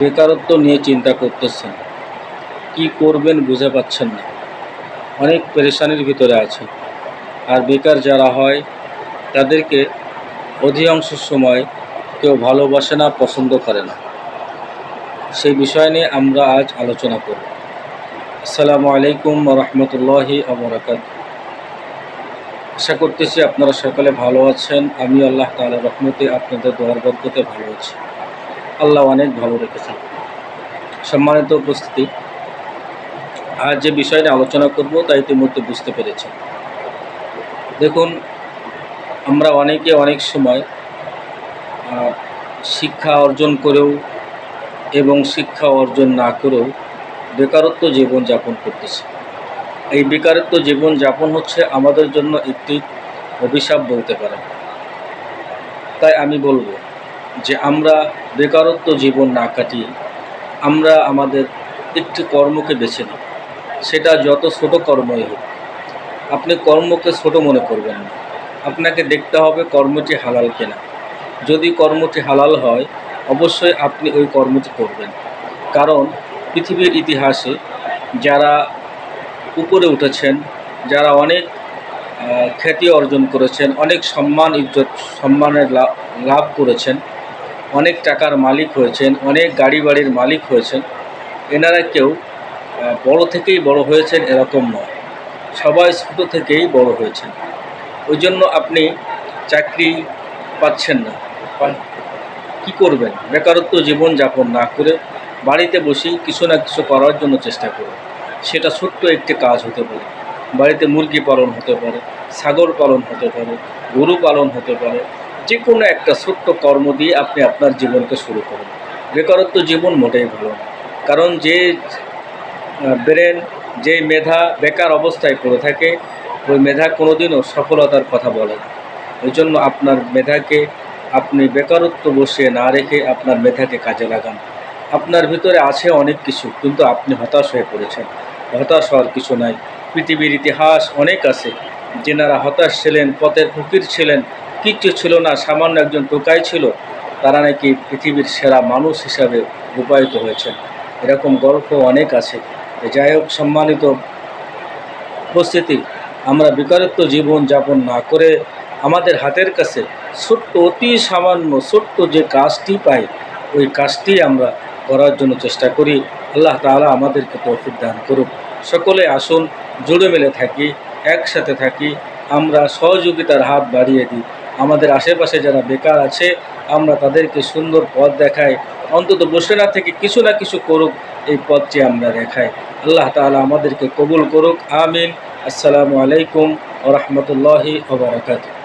বেকারত্ব নিয়ে চিন্তা করতেছেন। কি করবেন বুঝে পাচ্ছেন না। অনেক পেরেশানির ভিতরে আছে। আর বেকার যারা হয়, তাদেরকে অধিকাংশ সময় কেউ ভালোবাসে না, পছন্দ করে না। সেই বিষয় নিয়ে আমরা আজ আলোচনা করব। আসসালামু আলাইকুম রহমতুল্লাহি আবরাকাত আশা করতেছি আপনারা সকলে ভালো আছেন। আমি আল্লাহ তাআলা রহমতে আপনাদের দোয়ার বরকতে ভালো আছি। আল্লাহ অনেক ভালো রেখেছেন। সম্মানিত উপস্থিতি, আজ যে বিষয় নিয়ে আলোচনা করব তা ইতিমধ্যে বুঝতে পেরেছেন। দেখুন, আমরা অনেকে অনেক সময় শিক্ষা অর্জন করেও এবং শিক্ষা অর্জন না করেও বেকারত্ব জীবন যাপন করতেছি। এই বেকারত্ব জীবন যাপন হচ্ছে আমাদের জন্য একটি অভিশাপ বলতে পারেন। তাই আমি বলব যে আমরা বেকারত্ব জীবন না কাটিয়ে আমরা আমাদের একটি কর্মকে বেছে নিই। সেটা যত ছোট কর্মই হোক, আপনি কর্মকে ছোট মনে করবেন না। আপনাকে দেখতে হবে কর্মটি হালাল কিনা। যদি কর্মটি হালাল হয়, অবশ্যই আপনি ওই কর্মটি করবেন। কারণ পৃথিবীর ইতিহাসে যারা উপরে উঠেছেন, যারা অনেক খ্যাতি অর্জন করেছেন, অনেক সম্মান, ইজ্জত, সম্মানের লাভ লাভ করেছেন অনেক টাকার মালিক হয়েছেন, অনেক গাড়ি বাড়ির মালিক হয়েছেন। এনারা কেউ বড় থেকেই বড় হয়েছেন এরকম নয়। সবাই ছোট থেকেই বড় হয়েছেন। ওই জন্য আপনি চাকরি পাচ্ছেন না। কি করবেন? বেকারত্ব জীবন যাপন না করে বাড়িতে বসেই কিছু না কিছু করার জন্য চেষ্টা করুন। সেটা ছোট্ট একটি কাজ হতে পারে। বাড়িতে মুরগি পালন হতে পারে, ছাগল পালন হতে পারে, গরু পালন হতে পারে যে কোনো একটা ছোট্ট কর্ম দিয়ে আপনি আপনার জীবনকে শুরু করুন। বেকারত্ব জীবন মোটেই ভালো না। কারণ যে ব্রেন, যে মেধা বেকার অবস্থায় পড়ে থাকে, ওই মেধা কোনোদিনও সফলতার কথা বলে না। ওই জন্য আপনার মেধাকে আপনি বেকারত্ব বসিয়ে না রেখে আপনার মেধাকে কাজে লাগান। আপনার ভিতরে আছে অনেক কিছু, কিন্তু আপনি হতাশ হয়ে পড়েছেন। হতাশ হওয়ার কিছু নাই। পৃথিবীর ইতিহাস অনেক আছে। যেনারা হতাশ ছিলেন, পথের ফকির ছিলেন কিচ্ছু ছিল না, সামান্য একজন টোকাই ছিল, তারা নাকি পৃথিবীর সেরা মানুষ হিসাবে রূপায়িত হয়েছেন। এরকম গল্প অনেক আছে। যাই হোক, সম্মানিত উপস্থিতি, আমরা বেকারত্ব জীবন যাপন না করে আমাদের হাতের কাছে ছোট্ট, অতি সামান্য, ছোট্ট যে কাজটি পাই, ওই কাজটি আমরা করার জন্য চেষ্টা করি। আল্লাহ তাআলা আমাদেরকে তৌফিক দান করুক। সকলে আসুন, জুড়ে মিলে থাকি, একসাথে থাকি, আমরা সহযোগিতার হাত বাড়িয়ে দিই। আমাদের আশেপাশে যারা বেকার আছে, আমরা তাদেরকে সুন্দর পথ দেখাই। অন্তত বসে না থেকে কিছু না কিছু করুক, এই পথটি আমরা দেখাই। আল্লাহ তালা আমাদেরকে কবুল করুক। আমিন। আসসালামু আলাইকুম ওরহমতুল্লাহি ওবরাকাতুহ